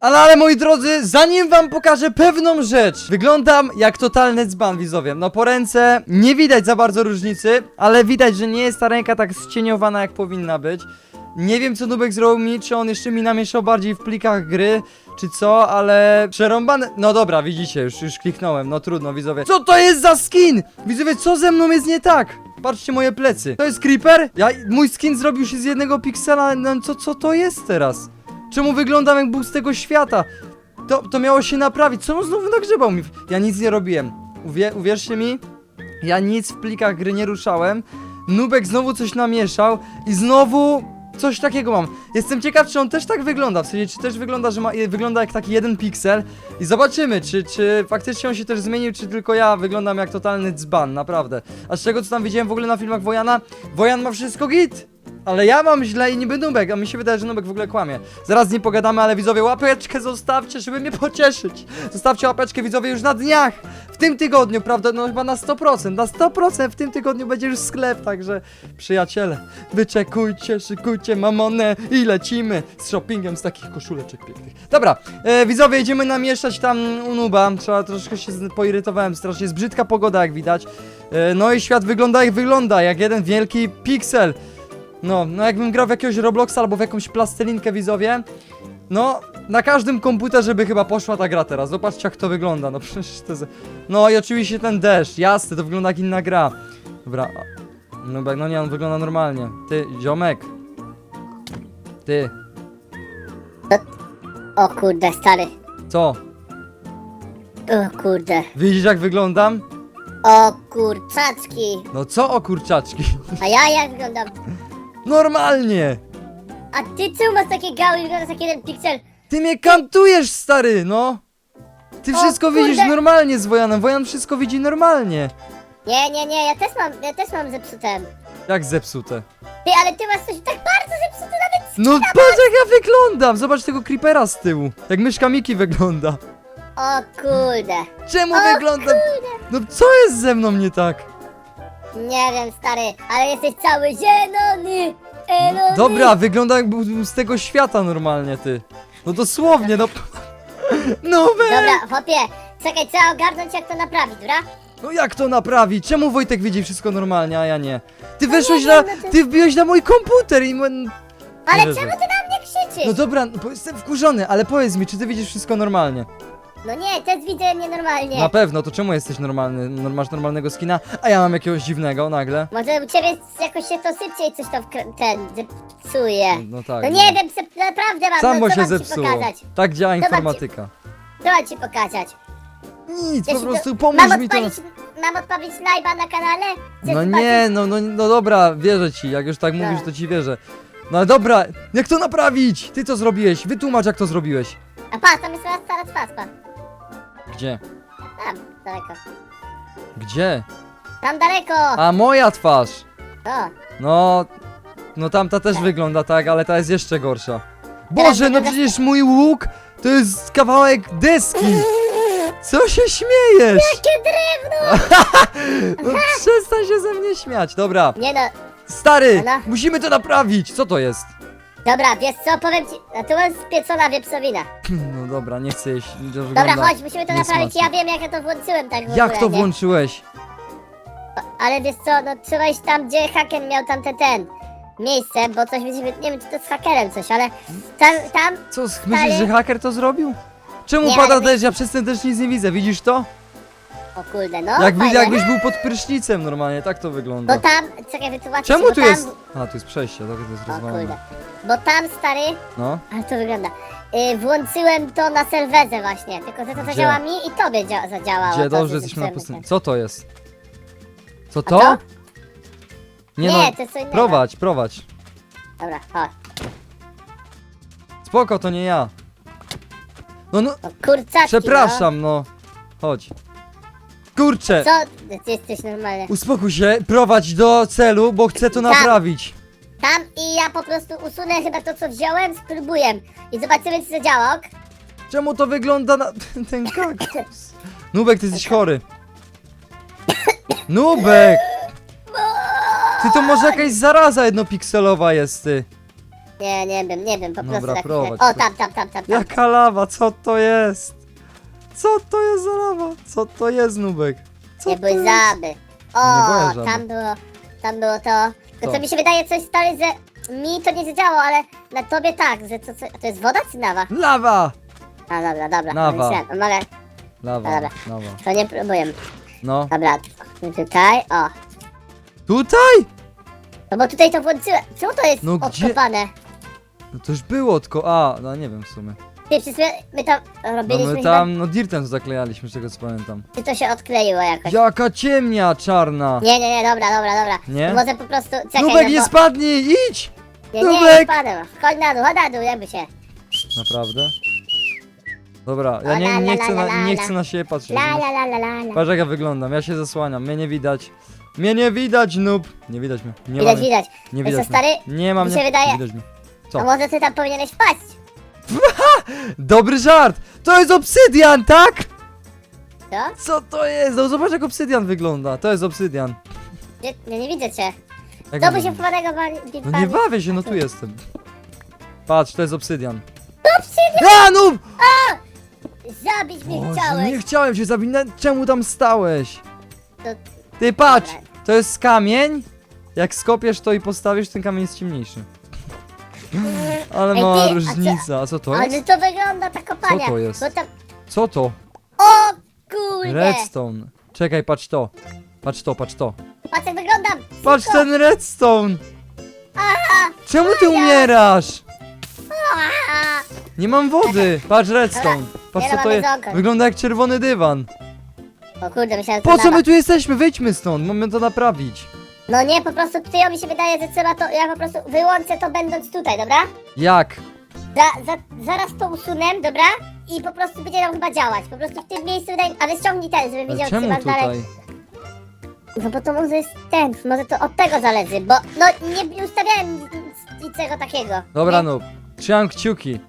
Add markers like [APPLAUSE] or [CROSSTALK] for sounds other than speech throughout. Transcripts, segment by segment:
Ale, ale moi drodzy, zanim wam pokażę pewną rzecz Wyglądam jak totalny dzban widzowie No po ręce nie widać za bardzo różnicy Ale widać, że nie jest ta ręka tak ścieniowana jak powinna być Nie wiem co Nubek zrobił mi, czy on jeszcze mi namieszał bardziej w plikach gry Czy co, ale przerąbane No dobra, widzicie, już, już kliknąłem, no trudno widzowie Co to jest za skin? Widzowie, co ze mną jest nie tak? Patrzcie moje plecy To jest creeper? Ja, mój skin zrobił się z jednego piksela, no co, co to jest teraz? Czemu wyglądam jak był z tego świata? To, to miało się naprawić. Co on znowu nagrzebał mi? Ja nic nie robiłem. Uwie, uwierzcie mi, ja nic w plikach gry nie ruszałem. Nubek znowu coś namieszał i znowu coś takiego mam. Jestem ciekaw, czy on też tak wygląda. W sensie, czy też wygląda, że ma, wygląda jak taki jeden piksel. I zobaczymy, czy, czy faktycznie on się też zmienił, czy tylko ja wyglądam jak totalny dzban, naprawdę. A z czego co tam widziałem w ogóle na filmach Wojana? Wojan ma wszystko git! Ale ja mam źle i niby Nubek, a mi się wydaje, że Nubek w ogóle kłamie. Zaraz z nim pogadamy, ale widzowie, łapeczkę zostawcie, żeby mnie pocieszyć. Zostawcie łapeczkę, widzowie, już na dniach. W tym tygodniu, prawda, no chyba na 100%. Na 100% w tym tygodniu będzie już sklep, także przyjaciele, wyczekujcie, szykujcie mamonę i lecimy z shoppingiem z takich koszuleczek pięknych. Dobra, e, widzowie, idziemy namieszać tam u Nuba. Trzeba troszkę się poirytowałem, strasznie jest brzydka pogoda, jak widać. E, no i świat wygląda jak wygląda, jak jeden wielki piksel. No, no jakbym grał w jakiegoś Robloxa albo w jakąś plastelinkę widzowie. No, na każdym komputerze by chyba poszła ta gra teraz. Zobaczcie jak to wygląda. No [LAUGHS] przecież to jest... No i oczywiście ten deszcz, jasny, to wygląda jak inna gra. Dobra. No, no nie, on wygląda normalnie. Ty, ziomek. Ty, O kurde, stary. co? O kurde. Widzisz jak wyglądam? O kurczaczki. No co o kurczaczki? A ja jak wyglądam? [LAUGHS] Normalnie! A ty czemu masz takie gały i wyglądasz jak jeden piksel? Ty mnie kantujesz, stary, no! Ty O wszystko kurde. widzisz normalnie z Wojanem. Wojan wszystko widzi normalnie. Nie, nie, nie, ja też mam, ja też mam zepsute. Jak zepsute. Ty, ale ty masz coś tak bardzo zepsute nawet. No patrz jak ja wyglądam! Zobacz tego creepera z tyłu. Jak myszka Miki wygląda. O kurde. Czemu O wyglądam? No co jest ze mną nie tak? Nie wiem, stary, ale jesteś cały zielony. Zielony. Dobra, wygląda jak był z tego świata normalnie ty. No dosłownie, no. [LAUGHS] No we! Dobra, chłopie, czekaj, trzeba ogarnąć jak to naprawić, dobra? No jak to naprawić? Czemu Wojtek widzi wszystko normalnie, a ja nie? Ty weszłeś nie na... wiem, no to- Ty wbiłeś na mój komputer i... m- Ale czemu ty na mnie krzyczysz? No dobra, no bo jestem wkurzony, ale powiedz mi, czy ty widzisz wszystko normalnie? No nie, też widzę nienormalnie. Na pewno, to czemu jesteś normalny? No, Masz normalnego skina, a ja mam jakiegoś dziwnego nagle. Może u ciebie jakoś się to sypcie i coś to wkr- ten zepsuje. No tak. No nie wiem, se- naprawdę mam, Samo no co się mam ci zepsuło. pokazać? Tak działa informatyka. Co mam ci pokazać? Nic, Ja po się prostu to- pomóż mam mi to. odpalić, Mam odpalić live'a na kanale? Chcesz No zobaczyć? nie, no, no, no dobra, wierzę ci, jak już tak mówisz, Tak. to ci wierzę. No dobra, jak to naprawić? Ty to zrobiłeś, wytłumacz jak to zrobiłeś. A patrz, tam jest moja stara twarz, pa. Gdzie? Tam, daleko. Gdzie? Tam daleko! A moja twarz! O, No, no tamta też wygląda tak, ale ta jest jeszcze gorsza. Boże, no wygląda- przecież mój łuk to jest kawałek deski! Co się śmiejesz? jakie drewno! [LAUGHS] No przestań się ze mnie śmiać, dobra. Nie no, Stary, Ona? musimy to naprawić, co to jest? Dobra, wiesz co, powiem ci, a tu mam spiecona wieprzowina. [CLEARS THROAT] No dobra, nie chcę jeść, to Dobra, wygląda chodź, musimy to naprawić, ja wiem jak ja to włączyłem tak w Jak ogóle, to nie? włączyłeś? Ale wiesz co, no trzeba iść tam, gdzie haker miał tamte ten miejsce, bo coś będzie, nie wiem czy to z hakerem coś, ale tam, tam, Co, myślisz, że haker to zrobił? Czemu Nie, pada ale- deszcz? Ja przez ten deszcz nic nie widzę, widzisz to? o kurde, no Jak, wi- jakbyś był pod prysznicem normalnie, tak to wygląda. Bo tam, czekaj, wytłumaczę ci, Czemu bo tu tam, jest? A, tu jest przejście, tak to jest O kurde. Bo tam, stary, No. ale to wygląda, y, włączyłem to na serwerze właśnie, tylko że to Gdzie? zadziała mi i tobie dzia- zadziałało. Gdzie? to, Dobrze, że jesteśmy na pustyni. Co to jest? Co to? co? Nie, Nie, no, to jest co innego. prowadź, prowadź. Dobra, chodź. Spoko, to nie ja. No, no, No kurczaczki, przepraszam, no. Chodź. Kurczę, No. Co? Ty jesteś normalny. uspokój się, prowadź do celu, bo chcę to Tam. naprawić. Tam i ja po prostu usunę chyba to, co wziąłem, spróbuję. I zobaczymy, co zadziała, ok? Czemu to wygląda na ten kaktus? Nubek, ty jesteś chory. Nubek! Ty to może jakaś zaraza jednopikselowa jest, ty. Nie, nie wiem, nie wiem, po Dobra, prostu tak prowadź. O, tam, tam, tam, tam, tam. Jaka lawa, co to jest? Co to jest za lawa? Co to jest, Nubek? Co Nie to bój jest? żaby. Nie O, żaby. tam było, tam było to. Tylko Co? mi się wydaje coś stary, że mi to nie zadziałało, ale na tobie tak, że to, co, to jest woda czy nawa? Lawa! A dobra, dobra. Nawa. myślałem, Mogę, Lawa, Dobra. lawa. to nie próbuję. No. Dobra, tutaj, o. Tutaj? No bo tutaj to włączyłem. Czemu to jest No gdzie? odkopane? No to już było, tylko... A, no nie wiem w sumie. Ty, przecież my, my tam No robiliśmy my chyba, tam, no dirtem to zaklejaliśmy, z tego co pamiętam. czy to się odkleiło jakoś. Jaka ciemnia czarna! Nie, nie, nie, dobra, dobra, dobra. Nie? To może po prostu, czekaj, Nubek, no nie bo... spadnij, idź! Nie, nie, nie Nubek! spadłem. Chodź na dół, chodź na dół, jakby się. Naprawdę? Dobra, ja nie, nie, chcę na, nie chcę na siebie patrzeć. La, la, la, la, la, la. Patrz jak ja wyglądam, ja się zasłaniam, mnie nie widać. Mnie nie widać, noob! Nie widać mnie. Nie Widać, ma, widać. Nie widać mnie. stary? Nie ma Mi mnie. się wydaje- Nie widać mnie. Co? A może ty tam powinieneś wpaść? [LAUGHS] Dobry żart! To jest obsydian, tak? Co? Co to jest? No zobacz jak obsydian wygląda. To jest obsydian. Ja nie widzę cię. Jak Zdobył się wchowanego bani... No nie bawię się, no tu jestem. Patrz, to jest obsydian. Obsydian! A, noob! Zabić mnie Boże, chciałeś! nie chciałem cię zabić, na- czemu tam stałeś? To... Ty patrz, Dobra. to jest kamień. Jak skopiesz to i postawisz, ten kamień jest ciemniejszy. Ale Ej, mała ty, a co- różnica, a co to Ale jest? to wygląda ta kopalnia. Co to jest? Bo tam... Co to? O kurde! Redstone. Czekaj, patrz to. Patrz to, patrz to. Patrz jak wyglądam! Patrz Szybko! ten redstone! Czemu ty umierasz? Nie mam wody! Patrz redstone! Patrz co to jest. Wygląda jak czerwony dywan. O kurde, myślałem, że Po co lawa. my tu jesteśmy? Wyjdźmy stąd, mamy to naprawić. No nie, po prostu tutaj mi się wydaje, że trzeba to... Ja po prostu wyłączę to będąc tutaj, dobra? Jak? Za, za, zaraz to usunę, dobra? I po prostu będzie nam chyba działać. Po prostu w tym miejscu wydaje Ale ściągnij ten, żebym Ale widział, czy czemu masz dalej. tutaj? No bo to może jest ten, może to od tego zależy, bo no nie ustawiałem nic- niczego takiego. Dobra, no. Trzymam kciuki.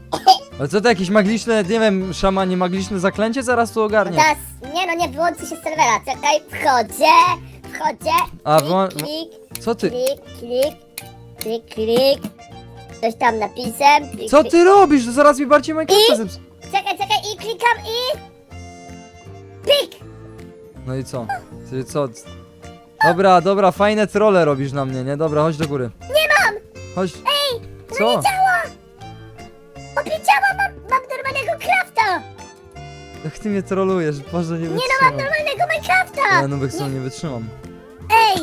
[LAUGHS] Ale co to jakieś magiczne, nie wiem, szamanie, magiczne zaklęcie? Zaraz tu ogarnię. teraz, nie no, nie wyłączy się z serwera. Czekaj, wchodzę, wchodzę. A, klik, Co ty? klik, klik, klik, klik. Coś tam napisem. Klik, Co ty robisz? To zaraz mi bardziej Minecrafta I? zeps... Czekaj, czekaj i klikam i... Pik! No i co? Ty co? Dobra, dobra, fajne trolle robisz na mnie, nie? Dobra, chodź do góry. Nie mam! Chodź. Ej! Co? No nie działa! Obliczała, mam, mam normalnego crafta! Jak ty mnie trolujesz? Boże, nie Nie no, mam wytrzymam. normalnego! Ja Nubek co nie wytrzymam. Ej!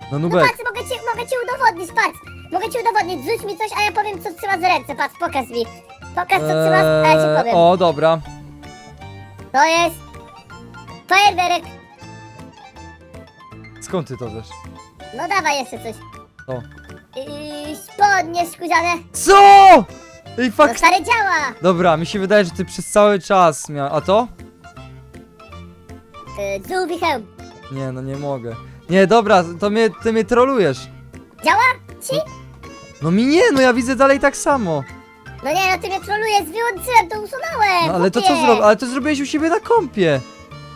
No No Nubek, patrz, mogę ci, mogę ci udowodnić, patrz! Mogę ci udowodnić, rzuć mi coś, a ja powiem co trzyma za ręce, patrz, pokaż mi. Pokaż co trzymasz, a ja ci eee, powiem. o dobra. To jest... Fajerwerek. Skąd ty to wiesz? No dawaj jeszcze coś. O. Yy, spodnie skórzane. Co? Ej, No stary działa! Dobra, mi się wydaje, że ty przez cały czas miał... A to? Yy, żółwi hełm. Nie, no nie mogę. Nie, dobra, to mnie, ty mnie trolujesz. Działa? Ci? No mi nie, no ja widzę dalej tak samo. No nie, no ty mnie trolujesz, wyłączyłem, to usunąłem! No ale to co chłopie. zrobić? Ale to zrobiłeś u siebie na kompie.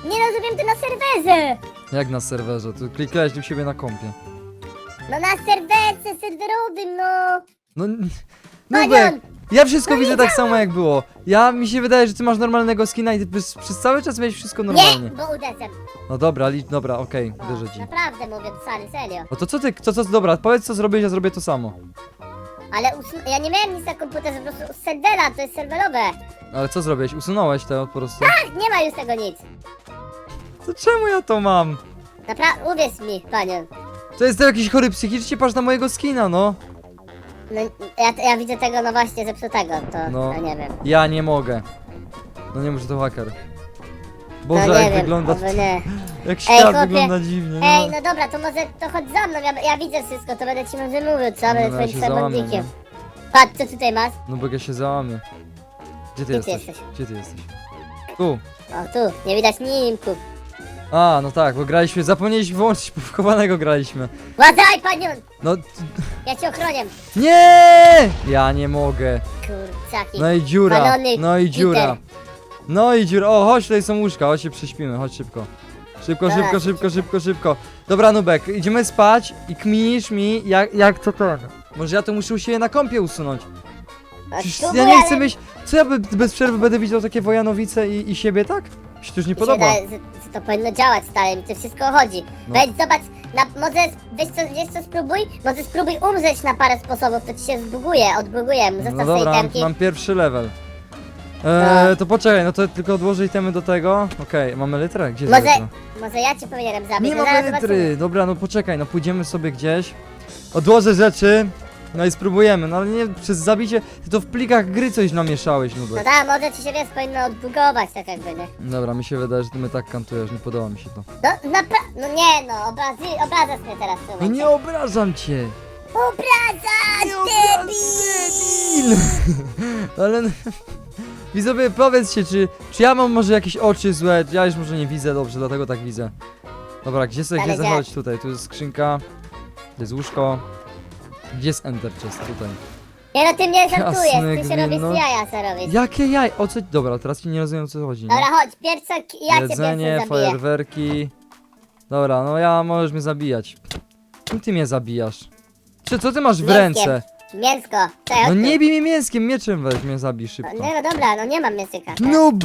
Nie no, zrobiłem to na serwerze! Jak na serwerze? Tu klikałeś u siebie na kompie. No na serwerze, serwerowym, no! No... n- Panion! Ja wszystko No widzę tak samo jak było. Ja, mi się wydaje, że ty masz normalnego skina i ty przez, przez cały czas miałeś wszystko Nie, normalnie. bo uderzem. No dobra, li, dobra, okej, No, wierzę ci. Naprawdę mówię, stary, serio. No to co ty, co, co, dobra, powiedz co zrobiłeś, ja zrobię to samo. Ale usun- ja nie miałem nic na komputerze, po prostu z serwera, to jest serwerowe. Ale co zrobiłeś? Usunąłeś to po prostu? Ach, nie ma już tego nic. To czemu ja to mam? Naprawdę, uwierz mi, panią. To jest jakiś chory psychicznie, patrz na mojego skina, no. No, ja, ja widzę tego, no właśnie, zepsutego, to, No. no. nie wiem. Ja nie mogę. No nie może to haker. No Boże, nie jak wiem, wygląda, oby nie. [LAUGHS] jak świat chłopie, wygląda dziwnie. Ej, No. no dobra, to może to chodź za mną, ja, ja widzę wszystko, to będę ci może mówił, co? No, Będę ja twoim się załamię, przewodnikiem. Patrz, co tutaj masz? No bo ja się załamię. Gdzie ty Gdzie ty jesteś? jesteś? Gdzie ty jesteś? Tu. O, tu, nie widać nimków. A, no tak, bo graliśmy, zapomnieliśmy wyłączyć, bo wchowanego graliśmy. Łazaj, panion! No, t- Ja cię ochronię. nie! Ja nie mogę. Kurczaki. No i dziura, Balony, no i dziura. No i dziura. O, chodź, tutaj są łóżka, chodź się prześpimy, chodź szybko. Szybko, Dobra, szybko, szybko, szybko, szybko. Dobra, Nubek, idziemy spać i kminisz mi, jak, jak to ten. Może ja to muszę u siebie na kąpie usunąć. Przecież spróbuj, ja nie ale chcę być... Co ja be- bez przerwy będę widział takie Wojanowice i, i siebie, tak? Się to już nie mi się podoba. wydaje, że, że to powinno działać, stary, mi to wszystko chodzi. No. Wejdź, zobacz, na, może, wiesz co, wiesz co, spróbuj? Może spróbuj umrzeć na parę sposobów, to ci się zbuguje, odbuguje, zostaw No sobie dobra, mam, itemki. mam pierwszy level. Eee, to poczekaj, no to tylko odłożę itemy do tego. Okej, mamy litrę? Gdzie jest Może, litra? może ja cię powinienem zabić, Nie no mamy zaraz litry! zobaczymy. Dobra, no poczekaj, no pójdziemy sobie gdzieś. Odłożę rzeczy. No i spróbujemy, no ale nie przez zabicie. Ty to w plikach gry coś namieszałeś, No nubek. tak, może ci się, wiesz, powinno odbugować, tak jakby, nie? Dobra, mi się wydaje, że ty mnie tak kantujesz, nie podoba mi się to. No, napra... No nie no, obrazi... obrazasz mnie teraz w tym No momencie. nie obrażam cię! Obrazasz, debil! [LAUGHS] Ale... no- [LAUGHS] Widzowie, powiedzcie, czy, czy ja mam może jakieś oczy złe? Ja już może nie widzę dobrze, dlatego tak widzę. Dobra, gdzie sobie Ale gdzie zachodź tutaj? Tu jest skrzynka, tu jest łóżko. Gdzie jest ender chest? Tutaj. Nie no, ty mnie żartujesz, ty się robisz no. jaja, co robisz. Jakie jaj? O co? Dobra, teraz ci nie rozumiem o co chodzi. nie? Dobra, chodź, pierwsza, ja cię Jedzenie, zabiję. fajerwerki. Dobra, no ja możesz mnie zabijać. Czym ty mnie zabijasz? Czy co ty masz w Mięskiem. ręce? Mięsko, No nie bij mi mięskiem, mieczem weź mnie zabij No, szybko. nie no dobra, no nie mam mięsyka. Noob!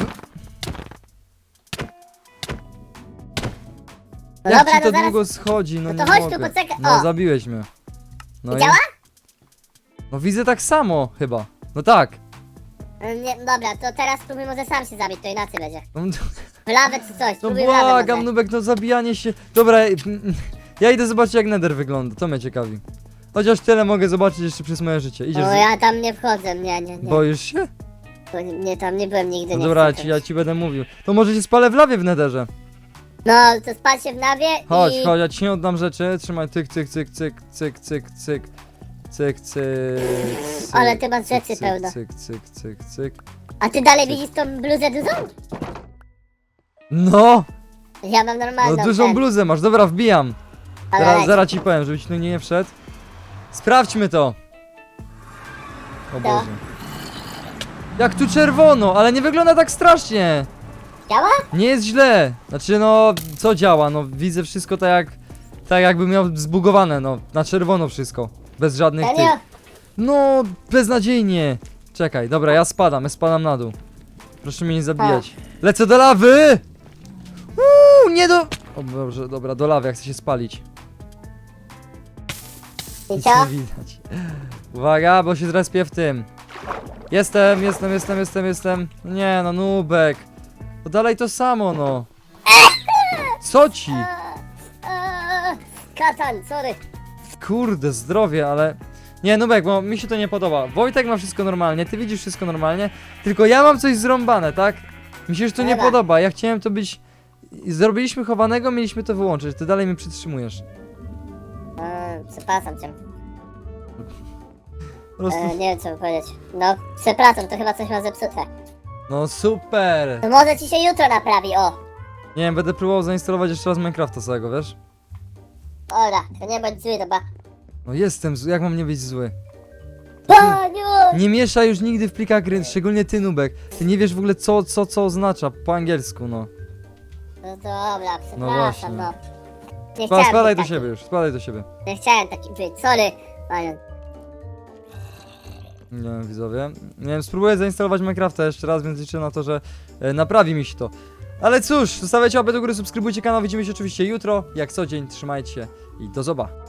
No Jak dobra, ci to no zaraz... długo schodzi, no, No to nie chodź tu, mogę. poczekaj, No o. zabiłeś mnie. No Działa? No widzę tak samo chyba. No tak. No Nie, dobra, to teraz spróbuj może sam się zabić, to inaczej będzie. No, W lawę czy coś, no spróbuj w lawę błagam. Nubek, no zabijanie się. Dobra, ja idę zobaczyć jak Nether wygląda, to mnie ciekawi. Chociaż tyle mogę zobaczyć jeszcze przez moje życie. Idziesz, O, z... ja tam nie wchodzę, nie, nie, nie. boisz się? Bo nie, tam nie byłem nigdy, No nie dobra, ja chcę ci, ja ci będę mówił. To może się spalę w lawie w Netherze. No, to spal się w nawie Chodź, i... chodź, ja ci nie oddam rzeczy. Trzymaj, cyk, cyk, cyk, cyk, cyk, cyk, cyk. Cyk, cyk, cyk, Ale ty masz rzeczy cyk, pełno. Cyk, cyk, cyk, cyk. A ty dalej widzisz tą bluzę dużą? No! Ja mam normalną, No dużą bluzę masz, dobra, wbijam. ale Zaraz, zaraz ci powiem, żebyś tu nie wszedł. Sprawdźmy to. O. Boże. Jak tu czerwono, ale nie wygląda tak strasznie. Działa? Nie jest źle. Znaczy no, co działa? No widzę wszystko tak jak, tak jakby miał zbugowane, no. Na czerwono wszystko. Bez żadnych tych. Serio? No, beznadziejnie. Czekaj, dobra, ja spadam, ja spadam na dół. Proszę mnie nie zabijać. Lecę do lawy! Uuu, nie do... O dobrze, dobra, do lawy, jak chcę się spalić. I Nic co? nie widać. Uwaga, bo się zrespię w tym. Jestem, jestem, jestem, jestem, jestem. Nie no, nubek. To dalej to samo, no. Co ci? Eee, Katan, sorry. Kurde, zdrowie, ale... Nie, Nubek, bo mi się to nie podoba. Wojtek ma wszystko normalnie, ty widzisz wszystko normalnie, tylko ja mam coś zrąbane, tak? Mi się już to nie Dobra. podoba, ja chciałem to być... Zrobiliśmy chowanego, mieliśmy to wyłączyć, ty dalej mnie przytrzymujesz. Eee, przepraszam cię. Po prostu... Eee, nie wiem co powiedzieć. No, przepraszam, to chyba coś ma zepsute. No super! To może ci się jutro naprawi, o. Nie wiem, będę próbował zainstalować jeszcze raz Minecrafta całego, wiesz? Dobra, to nie bądź zły, dobra. No jestem zły, jak mam nie być zły? Paniu! Nie mieszaj już nigdy w plikach gry, szczególnie ty, Nubek. Ty nie wiesz w ogóle co, co, co oznacza po angielsku, no. No dobra, właśnie. przepraszam, no. Nie Spa- chciałem Spadaj być do taki. siebie już, spadaj do siebie. Nie chciałem taki być, sorry. Paniu. Nie wiem, widzowie. Nie wiem, spróbuję zainstalować Minecrafta jeszcze raz, więc liczę na to, że e, naprawi mi się to. Ale cóż, zostawiajcie łapę do góry, subskrybujcie kanał, widzimy się oczywiście jutro, jak co dzień, trzymajcie się i do zoba.